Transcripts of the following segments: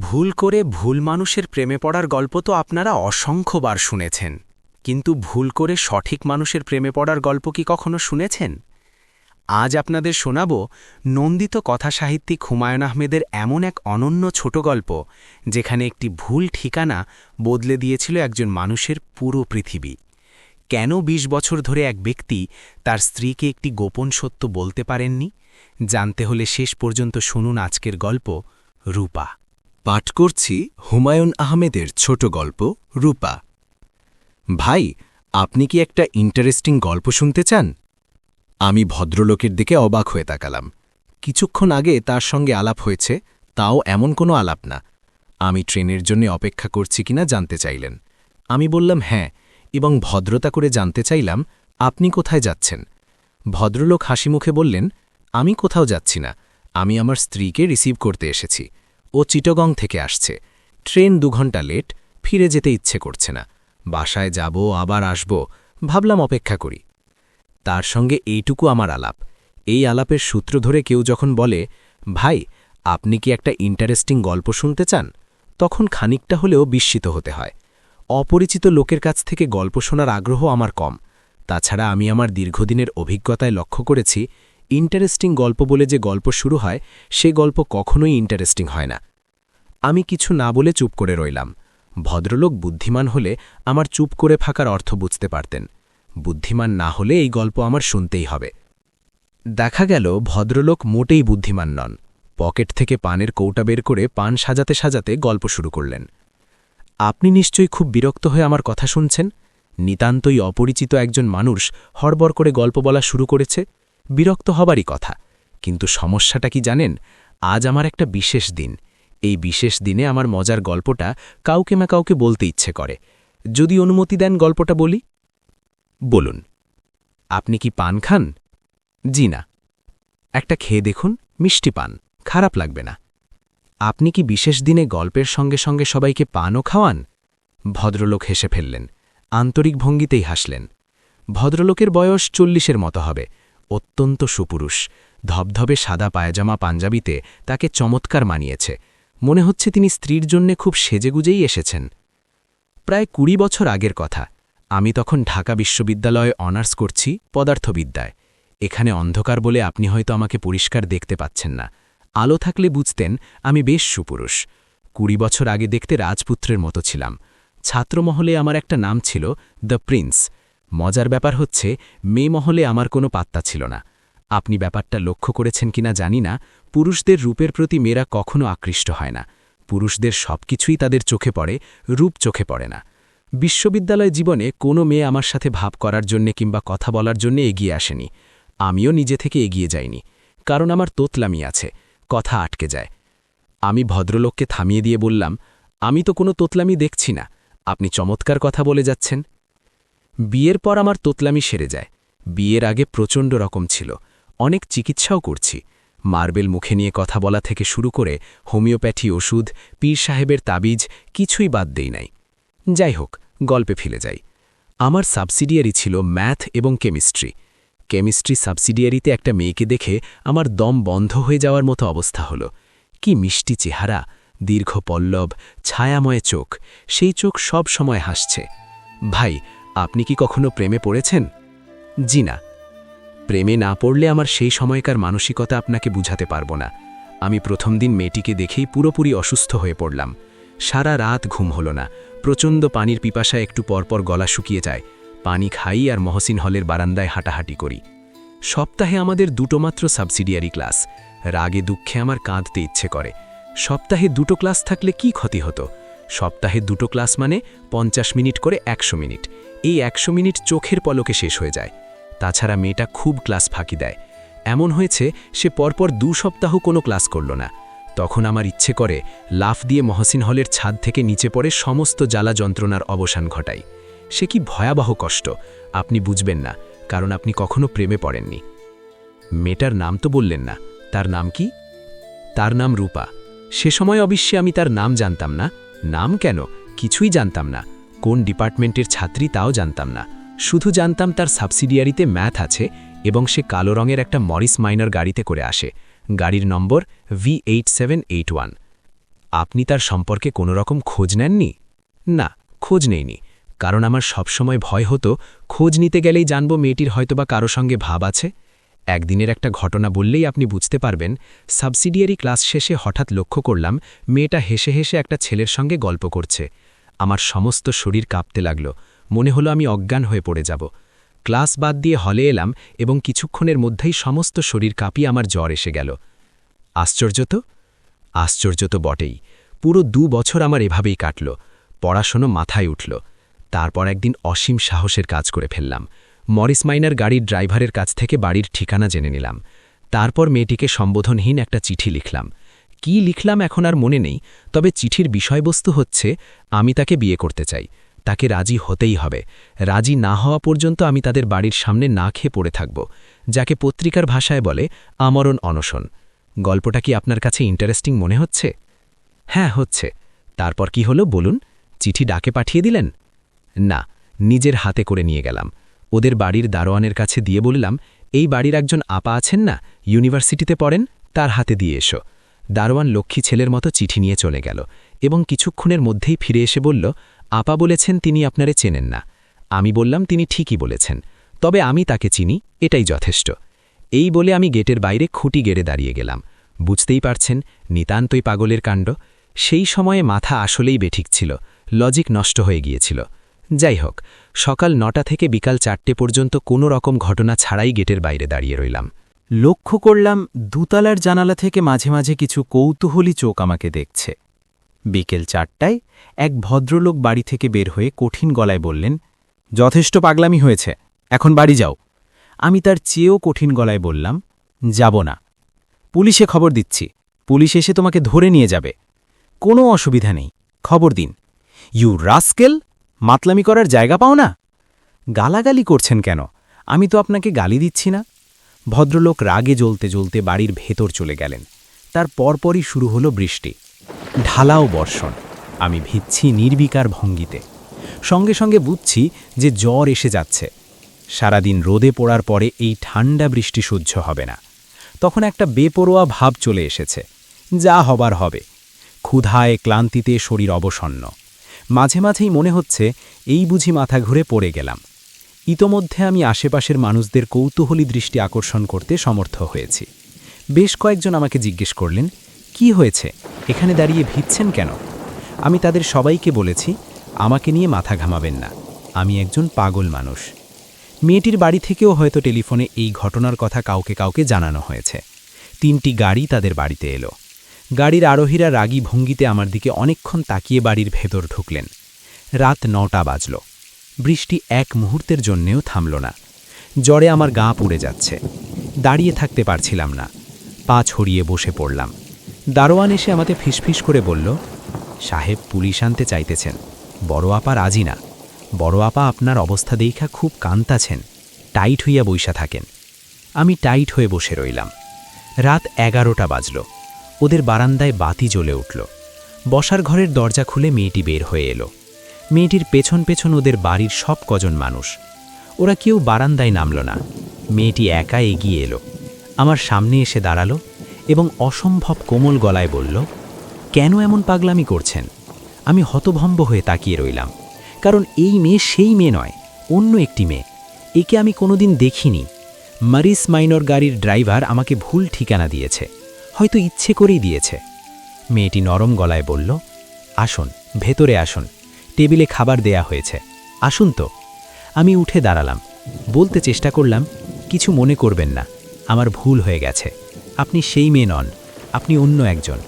ভুল করে ভুল মানুষের প্রেমে পড়ার গল্প তো আপনারা অসংখ্যবার শুনেছেন। কিন্তু ভুল করে সঠিক মানুষের প্রেমে পড়ার গল্প কি কখনো শুনেছেন? আজ আপনাদের শোনাব নন্দিত কথাসাহিত্যিক হুমায়ুন আহমেদের এমন এক অনন্য ছোট গল্প, যেখানে একটি ভুল ঠিকানা বদলে দিয়েছিল একজন মানুষের পুরো পৃথিবী। কেন ২০ বছর ধরে এক ব্যক্তি তার স্ত্রীকে একটি গোপন সত্য বলতে পারেননি? জানতে হলে শেষ পর্যন্ত শুনুন আজকের গল্প রূপা। পাঠ করছি হুমায়ুন আহমেদের ছোট গল্প, রূপা। ভাই, আপনি কি একটা ইন্টারেস্টিং গল্প শুনতে চান? আমি ভদ্রলোকের দিকে অবাক হয়ে তাকালাম। কিছুক্ষণ আগে তার সঙ্গে আলাপ হয়েছে, তাও এমন কোনো আলাপ না। আমি ট্রেনের জন্য অপেক্ষা করছি কিনা জানতে চাইলেন। আমি বললাম হ্যাঁ এবং ভদ্রতা করে জানতে চাইলাম, আপনি কোথায় যাচ্ছেন? ভদ্রলোক হাসি মুখে বললেন, আমি কোথাও যাচ্ছি না, আমি আমার স্ত্রীকে রিসিভ করতে এসেছি। ও চিটগং থেকে আসছে। ট্রেন দু ঘণ্টা লেট, ফিরে যেতে ইচ্ছে করছে না। বাসায় যাব, আবার আসব, ভাবলাম অপেক্ষা করি। তার সঙ্গে এইটুকু আমার আলাপ। এই আলাপের সূত্র ধরে কেউ যখন বলে, ভাই, আপনি কি একটা ইন্টারেস্টিং গল্প শুনতে চান? তখন খানিকটা হলেও বিস্মিত হতে হয়। অপরিচিত লোকের কাছ থেকে গল্প শোনার আগ্রহ আমার কম। তাছাড়া আমি আমার দীর্ঘদিনের অভিজ্ঞতায় লক্ষ্য করেছি, ইন্টারেস্টিং গল্প বলে যে গল্প শুরু হয়, সে গল্প কখনোই ইন্টারেস্টিং হয় না। আমি কিছু না বলে চুপ করে রইলাম। ভদ্রলোক বুদ্ধিমান হলে আমার চুপ করে ফাঁকার অর্থ বুঝতে পারতেন। বুদ্ধিমান না হলে এই গল্প আমার শুনতেই হবে। দেখা গেল, ভদ্রলোক মোটেই বুদ্ধিমান নন। পকেট থেকে পানের কৌটা বের করে পান সাজাতে সাজাতে গল্প শুরু করলেন। আপনি নিশ্চয়ই খুব বিরক্ত হয়ে আমার কথা শুনছেন? নিতান্তই অপরিচিত একজন মানুষ হড়বড় করে গল্প বলা শুরু করেছে। বিরক্ত হবারই কথা। কিন্তু সমস্যাটা কি জানেন? আজ আমার একটা বিশেষ দিন। এই বিশেষ দিনে আমার মজার গল্পটা কাউকে না কাউকে বলতে ইচ্ছে করে। যদি অনুমতি দেন গল্পটা বলি? বলুন। আপনি কি পান খান? জি না। একটা খেয়ে দেখুন, মিষ্টি পান, খারাপ লাগবে না। আপনি কি বিশেষ দিনে গল্পের সঙ্গে সঙ্গে সবাইকে পানও খাওয়ান? ভদ্রলোক হেসে ফেললেন, আন্তরিক ভঙ্গিতেই হাসলেন। ভদ্রলোকের বয়স চল্লিশের মতো হবে, অত্যন্ত সুপুরুষ, ধবধবে সাদা পায়জামা পাঞ্জাবিতে তাকে চমৎকার মানিয়েছে। মনে হচ্ছে তিনি স্ত্রীর জন্যে খুব সেজেগুজেই এসেছেন। প্রায় কুড়ি বছর আগের কথা। আমি তখন ঢাকা বিশ্ববিদ্যালয়ে অনার্স করছি পদার্থবিদ্যায়। এখানে অন্ধকার বলে আপনি হয়তো আমাকে পরিষ্কার দেখতে পাচ্ছেন না। আলো থাকলে বুঝতেন আমি বেশ সুপুরুষ। কুড়ি বছর আগে দেখতে রাজপুত্রের মতো ছিলাম। ছাত্রমহলে আমার একটা নাম ছিল দ্য প্রিন্স। মজার ব্যাপার হচ্ছে মেয়ে মহলে আমার কোনো পাত্তা ছিল না। আপনি ব্যাপারটা লক্ষ্য করেছেন কিনা জানি না, পুরুষদের রূপের প্রতি মেয়েরা কখনো আকৃষ্ট হয় না। পুরুষদের সবকিছুই তাদের চোখে পড়ে, রূপ চোখে পড়ে না। বিশ্ববিদ্যালয় জীবনে কোনো মেয়ে আমার সাথে ভাব করার জন্যে কিংবা কথা বলার জন্য এগিয়ে আসেনি। আমিও নিজে থেকে এগিয়ে যাইনি। কারণ আমার তোতলামি আছে, কথা আটকে যায়। আমি ভদ্রলোককে থামিয়ে দিয়ে বললাম, আমি তো কোনো তোতলামি দেখছি না, আপনি চমৎকার কথা বলে যাচ্ছেন। বিয়ের পর আমার তোতলামি সেরে যায়। বিয়ের আগে প্রচণ্ড রকম ছিল। অনেক চিকিৎসাও করছি। মার্বেল মুখে নিয়ে কথা বলা থেকে শুরু করে হোমিওপ্যাথি ওষুধ, পীর সাহেবের তাবিজ কিছুই বাদ দেই নাই। যাই হোক, গল্পে ফিরে যাই। আমার সাবসিডিয়ারি ছিল ম্যাথ এবং কেমিস্ট্রি। কেমিস্ট্রি সাবসিডিয়ারিতে একটা মেয়েকে দেখে আমার দম বন্ধ হয়ে যাওয়ার মতো অবস্থা হল। কি মিষ্টি চেহারা, দীর্ঘ পল্লব, ছায়াময় চোখ, সেই চোখ সব সময় হাসছে। ভাই, আপনি কি কখনো প্রেমে পড়েছেন? জি না প্রেমে না পড়লে আমার সেই সময়কার মানসিকতা আপনাকে বুঝাতে পারব না। আমি প্রথম দিন মেয়েটিকে দেখেই পুরোপুরি অসুস্থ হয়ে পড়লাম। সারা রাত ঘুম হলো না। প্রচণ্ড পানির পিপাসা একটু পরপর গলা শুকিয়ে যায়। পানি খাই আর মহসিন হলের বারান্দায় হাঁটাহাঁটি করি। সপ্তাহে আমাদের দুটো মাত্র সাবসিডিয়ারি ক্লাস। রাগে দুঃখে আমার কাঁদতে ইচ্ছে করে। সপ্তাহে দুটো ক্লাস থাকলে কি ক্ষতি হতো? সপ্তাহে দুটো ক্লাস মানে পঞ্চাশ মিনিট করে একশো মিনিট। এই একশো মিনিট চোখের পলকে শেষ হয়ে যায়। তাছাড়া মেয়েটা খুব ক্লাস ফাঁকি দেয়। এমন হয়েছে, সে পরপর দু সপ্তাহ কোনো ক্লাস করল না। তখন আমার ইচ্ছে করে লাফ দিয়ে মহসিন হলের ছাদ থেকে নিচে পড়ে সমস্ত জ্বালা যন্ত্রণার অবসান ঘটাই। সে কি ভয়াবহ কষ্ট, আপনি বুঝবেন না, কারণ আপনি কখনো প্রেমে পড়েননি। মেয়েটার নাম তো বললেন না, তার নাম কি? তার নাম রূপা। সে সময় অবশ্যই আমি তার নাম জানতাম না। নাম কেন? কিছুই জানতাম না। কোন ডিপার্টমেন্টের ছাত্রী তাও জানতাম না। শুধু জানতাম তার সাবসিডিয়ারিতে ম্যাথ আছে এবং সে কালো রঙের একটা মরিস মাইনার গাড়িতে করে আসে। গাড়ির নম্বর ভি আপনি তার সম্পর্কে কোনো রকম খোঁজ নেননি? না, খোঁজ নেইনি। কারণ আমার সবসময় ভয় হতো, খোঁজ নিতে গেলেই জানব মেয়েটির হয়তোবা কারও সঙ্গে ভাব আছে। একদিনের একটা ঘটনা বললেই আপনি বুঝতে পারবেন, সাবসিডিয়ারি ক্লাস শেষে হঠাৎ লক্ষ্য করলাম, মেয়েটা হেসে হেসে একটা ছেলের সঙ্গে গল্প করছে। আমার সমস্ত শরীর কাঁপতে লাগল। মনে হলো আমি অজ্ঞান হয়ে পড়ে যাব। ক্লাস বাদ দিয়ে হলে এলাম এবং কিছুক্ষণের মধ্যেই সমস্ত শরীর কাঁপিয়ে আমার জ্বর এসে গেল। আশ্চর্য তো? আশ্চর্য তো বটেই। পুরো দু বছর আমার এভাবেই কাটল। পড়াশোনা মাথায় উঠল। তারপর একদিন অসীম সাহসের কাজ করে ফেললাম। মরিস মাইনার গাড়ির ড্রাইভারের কাছ থেকে বাড়ির ঠিকানা জেনে নিলাম। তারপর মেয়েটিকে সম্বোধনহীন একটা চিঠি লিখলাম। কি লিখলাম এখন আর মনে নেই, তবে চিঠির বিষয়বস্তু হচ্ছে, আমি তাকে বিয়ে করতে চাই। তাকে রাজি হতেই হবে। রাজি না হওয়া পর্যন্ত আমি তাদের বাড়ির সামনে না খেয়ে পড়ে থাকব, যাকে পত্রিকার ভাষায় বলে আমরণ অনশন। গল্পটা কি আপনার কাছে ইন্টারেস্টিং মনে হচ্ছে? হ্যাঁ হচ্ছে। তারপর কি হলো বলুন? চিঠি ডাকে পাঠিয়ে দিলেন? না, নিজের হাতে করে নিয়ে গেলাম। ওদের বাড়ির দারোয়ানের কাছে দিয়ে বললাম, এই বাড়ির একজন আপা আছেন না? ইউনিভার্সিটিতে পড়েন? তার হাতে দিয়ে এসো। দারোয়ান লক্ষ্মী ছেলের মতো চিঠি নিয়ে চলে গেল এবং কিছুক্ষণের মধ্যেই ফিরে এসে বলল আপা বলেছেন, তিনি আপনারে চেনেন না। আমি বললাম, তিনি ঠিকই বলেছেন, তবে আমি তাকে চিনি, এটাই যথেষ্ট। এই বলে আমি গেটের বাইরে খুঁটি গেড়ে দাঁড়িয়ে গেলাম। বুঝতেই পারছেন, নিতান্তই পাগলের কাণ্ড। সেই সময়ে মাথা আসলেই বেঠিক ছিল, লজিক নষ্ট হয়ে গিয়েছিল। যাই হোক, সকাল নটা থেকে বিকাল চারটে পর্যন্ত কোনো রকম ঘটনা ছাড়াই গেটের বাইরে দাঁড়িয়ে রইলাম। লক্ষ্য করলাম, দুতলার জানালা থেকে মাঝে মাঝে কিছু কৌতূহলী চোখ আমাকে দেখছে। বিকেল চারটায় এক ভদ্রলোক বাড়ি থেকে বের হয়ে কঠিন গলায় বললেন, যথেষ্ট পাগলামি হয়েছে, এখন বাড়ি যাও। আমি তার চেয়েও কঠিন গলায় বললাম, যাব না। পুলিশে খবর দিচ্ছি। পুলিশ এসে তোমাকে ধরে নিয়ে যাবে। কোনো অসুবিধা নেই। খবর দিন। ইউ রাস্কেল, মাতলামি করার জায়গা পাও না? গালাগালি করছেন কেন? আমি তো আপনাকে গালি দিচ্ছি না। ভদ্রলোক রাগে জ্বলতে জ্বলতে বাড়ির ভেতর চলে গেলেন। তার পরপরই শুরু হলো বৃষ্টি। ঢালাও বর্ষণ, আমি ভিচ্ছি নির্বিকার ভঙ্গিতে। সঙ্গে সঙ্গে বুঝছি যে জ্বর এসে যাচ্ছে। সারাদিন রোদে পড়ার পরে এই ঠান্ডা বৃষ্টি সহ্য হবে না। তখন একটা বেপরোয়া ভাব চলে এসেছে, যা হবার হবে। ক্ষুধায় ক্লান্তিতে শরীর অবসন্ন। মাঝে মাঝেই মনে হচ্ছে, এই বুঝি মাথা ঘুরে পড়ে গেলাম। ইতোমধ্যে আমি আশেপাশের মানুষদের কৌতূহলী দৃষ্টি আকর্ষণ করতে সমর্থ হয়েছি। বেশ কয়েকজন আমাকে জিজ্ঞেস করলেন কি হয়েছে? এখানে দাঁড়িয়ে ভিজছেন কেন? আমি তাদের সবাইকে বলেছি, আমাকে নিয়ে মাথা ঘামাবেন না। আমি একজন পাগল মানুষ। মেয়েটির বাড়ি থেকেও হয়তো টেলিফোনে এই ঘটনার কথা কাউকে কাউকে জানানো হয়েছে। তিনটি গাড়ি তাদের বাড়িতে এলো। গাড়ির আরোহীরা রাগী ভঙ্গিতে আমার দিকে অনেকক্ষণ তাকিয়ে বাড়ির ভেতর ঢুকলেন। রাত নটা বাজল। বৃষ্টি এক মুহূর্তের জন্যেও থামল না। জ্বরে আমার গা পুড়ে যাচ্ছে। দাঁড়িয়ে থাকতে পারছিলাম না। পা ছড়িয়ে বসে পড়লাম। দারোয়ান এসে আমাকে ফিসফিস করে বলল, সাহেব, পুলিশ আনতে চাইতেছেন। বড় আপা রাজি না। বড় আপা আপনার অবস্থা দেখা খুব কান্তাছেন। টাইট হইয়া বইসা থাকেন। আমি টাইট হয়ে বসে রইলাম। রাত এগারোটা বাজল। ওদের বারান্দায় বাতি জ্বলে উঠল। বসার ঘরের দরজা খুলে মেয়েটি বের হয়ে এলো। মেয়েটির পেছন পেছন ওদের বাড়ির সব কজন মানুষ। ওরা কেউ বারান্দায় নামল না। মেয়েটি একা এগিয়ে এলো। আমার সামনে এসে দাঁড়াল। এবং অসম্ভব কোমল গলায় বলল, কেন এমন পাগলামি করছেন? আমি হতভম্ব হয়ে তাকিয়ে রইলাম। কারণ এই মেয়ে সেই মেয়ে নয়, অন্য একটি মেয়ে। একে আমি কোনোদিন দেখিনি। মারিস মাইনর গাড়ির ড্রাইভার আমাকে ভুল ঠিকানা দিয়েছে, হয়তো ইচ্ছে করেই দিয়েছে। মেয়েটি নরম গলায় বলল, আসুন, ভেতরে আসুন। টেবিলে খাবার দেয়া হয়েছে। আসুন তো। আমি উঠে দাঁড়ালাম। বলতে চেষ্টা করলাম, কিছু মনে করবেন না, আমার ভুল হয়ে গেছে। আপনি সেই মেয়ে নন, আপনি অন্য একজন।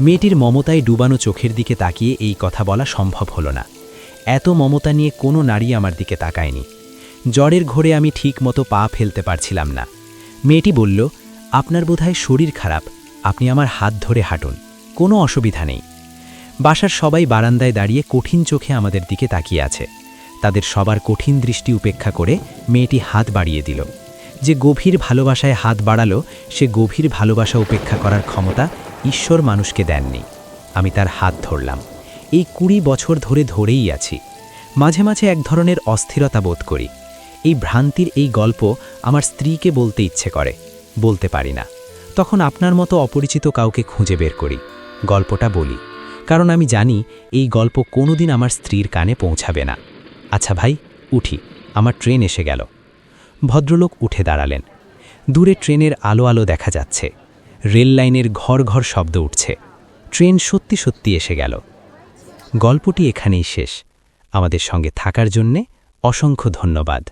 মেয়েটির মমতায় ডুবানো চোখের দিকে তাকিয়ে এই কথা বলা সম্ভব হলো না। এত মমতা নিয়ে কোনো নারী আমার দিকে তাকায়নি। জ্বরের ঘোরে আমি ঠিক মতো পা ফেলতে পারছিলাম না। মেয়েটি বলল, আপনার বোধহয় শরীর খারাপ, আপনি আমার হাত ধরে হাঁটুন, কোনো অসুবিধা নেই। বাসার সবাই বারান্দায় দাঁড়িয়ে কঠিন চোখে আমাদের দিকে তাকিয়ে আছে। তাদের সবার কঠিন দৃষ্টি উপেক্ষা করে মেয়েটি হাত বাড়িয়ে দিল। যে গভীর ভালোবাসায় হাত বাড়ালো, সে গভীর ভালোবাসা উপেক্ষা করার ক্ষমতা ঈশ্বর মানুষকে দেননি। আমি তার হাত ধরলাম। এই কুড়ি বছর ধরে ধরেই আছি। মাঝে মাঝে এক ধরনের অস্থিরতা বোধ করি। এই ভ্রান্তির এই গল্প আমার স্ত্রীকে বলতে ইচ্ছে করে। বলতে পারি না। তখন আপনার মতো অপরিচিত কাউকে খুঁজে বের করি। গল্পটা বলি। কারণ আমি জানি এই গল্প কোনোদিন আমার স্ত্রীর কানে পৌঁছাবে না। আচ্ছা ভাই, উঠি। আমার ট্রেন এসে গেল। ভদ্রলোক উঠে দাঁড়ালেন। দূরে ট্রেনের আলো আলো দেখা যাচ্ছে। রেল লাইনের ঘর ঘর শব্দ উঠছে। ট্রেন সত্যি সত্যি এসে গেল। গল্পটি এখানেই শেষ। আমাদের সঙ্গে থাকার জন্যে অসংখ্য ধন্যবাদ।